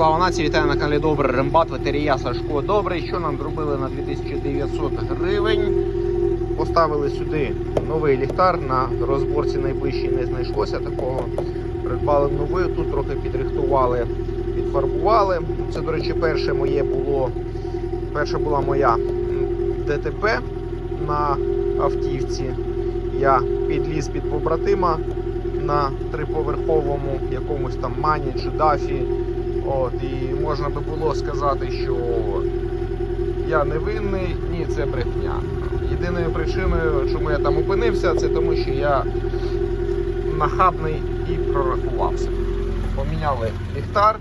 Слава нації, вітаю на каналі Добре Рембат, ветерія Сашко Добрий. Що нам зробили на 2900 гривень? Поставили сюди новий ліхтар. На розборці найближчій не знайшлося такого. Придбали новий, тут трохи підрихтували, підфарбували. Це, до речі, перше моє було. Перша була моя ДТП на автівці. Я підліз під побратима на триповерховому якомусь там мані чи дафі. От, і можна би було сказати, що я не винний, ні, це брехня. Єдиною причиною, чому я там опинився, це тому, що я нахабний і прорахувався. Поміняли ліхтар,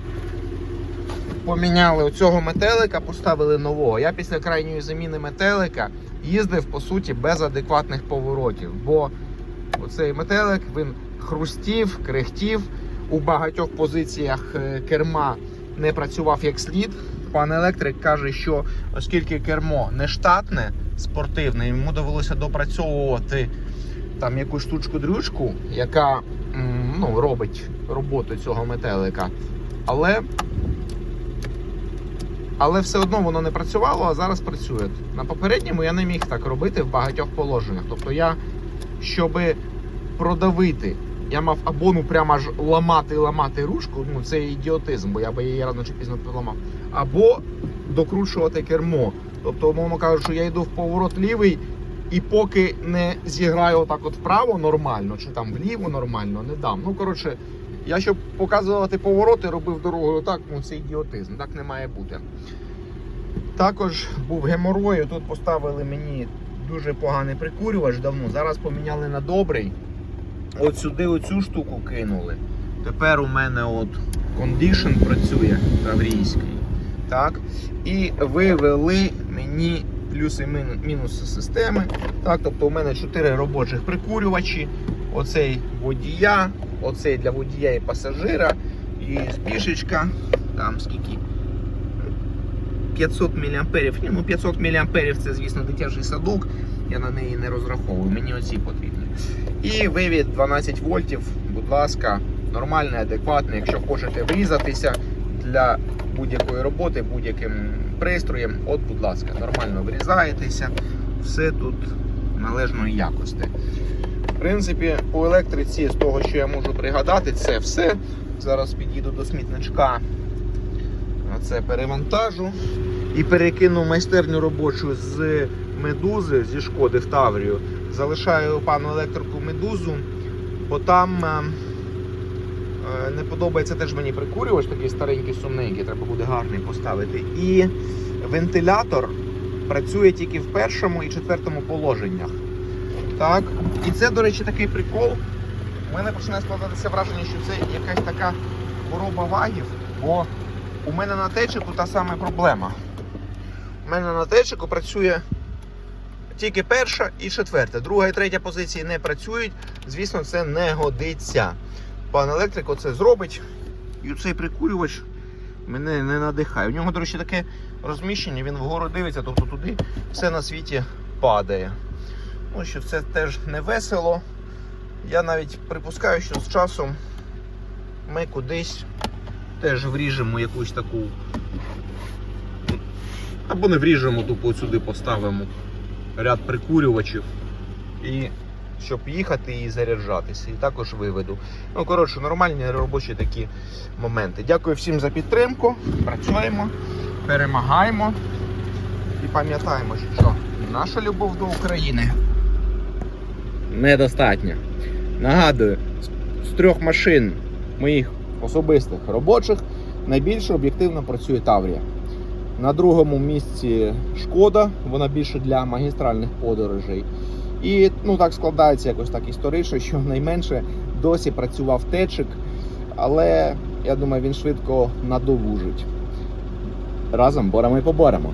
поміняли оцього метелика, поставили нового. Я після крайньої заміни метелика їздив по суті без адекватних поворотів, бо оцей метелик він хрустів, крехтів. У багатьох позиціях е, керма не працював як слід. Пан електрик каже, що оскільки кермо не штатне, спортивне, йому довелося допрацьовувати там якусь штучку-дрючку, яка ну, робить роботу цього метелика. Але, але все одно воно не працювало, а зараз працює. На попередньому я не міг так робити в багатьох положеннях. Тобто я, щоби продавити я мав або ну прямо аж ламати ламати ручку, ну це ідіотизм, бо я би її рано чи пізно поламав. Або докручувати кермо. Тобто, умовно кажучи, я йду в поворот лівий, і поки не зіграю отак от вправо нормально, чи там вліво нормально, не дам. Ну коротше, я щоб показувати повороти, робив дорогою так, ну це ідіотизм, так не має бути. Також був геморой, тут поставили мені дуже поганий прикурювач давно. Зараз поміняли на добрий. От сюди оцю штуку кинули. Тепер у мене от кондишн працює таврійський. Так. І вивели мені плюси і мінуси системи. Так, тобто у мене 4 робочих прикурювачі. Оцей водія, оцей для водія і пасажира, і збішечка. Там скільки? 500 мА. Ні, ну 500 мА це, звісно, дитячий садок. Я на неї не розраховую, мені оці потрібні. І вивід 12 вольтів, будь ласка, нормальний, адекватний. Якщо хочете врізатися для будь-якої роботи, будь-яким пристроєм, от, будь ласка, нормально врізаєтеся, все тут належної якості. В принципі, по електриці, з того, що я можу пригадати, це все. Зараз під'їду до смітничка, це перевантажу і перекину майстерню робочу з медузи зі шкоди в Таврію. Залишаю пану електрику медузу, бо там е, е, не подобається теж мені прикурювач, такий старенький сумненький, треба буде гарний поставити. І вентилятор працює тільки в першому і четвертому положеннях. Так. І це, до речі, такий прикол. У мене починає складатися враження, що це якась така хвороба вагів, бо у мене на течику та сама проблема. У мене на течику працює тільки перша і четверта. Друга і третя позиції не працюють. Звісно, це не годиться. Пан електрик оце зробить. І цей прикурювач мене не надихає. У нього, до речі, таке розміщення, він вгору дивиться, тобто туди все на світі падає. Ну, що це теж не весело. Я навіть припускаю, що з часом ми кудись теж вріжемо якусь таку. Або не вріжемо, тупо сюди поставимо ряд прикурювачів, і щоб їхати і заряджатися. І також виведу. Ну, коротше, нормальні робочі такі моменти. Дякую всім за підтримку. Працюємо, перемагаємо і пам'ятаємо, що наша любов до України недостатня. Нагадую, з- трьох машин моїх особистих робочих найбільше об'єктивно працює Таврія. На другому місці шкода, вона більше для магістральних подорожей. І ну так складається якось так історично, що найменше досі працював течик, але я думаю, він швидко надовужить. Разом боремо і поборемо.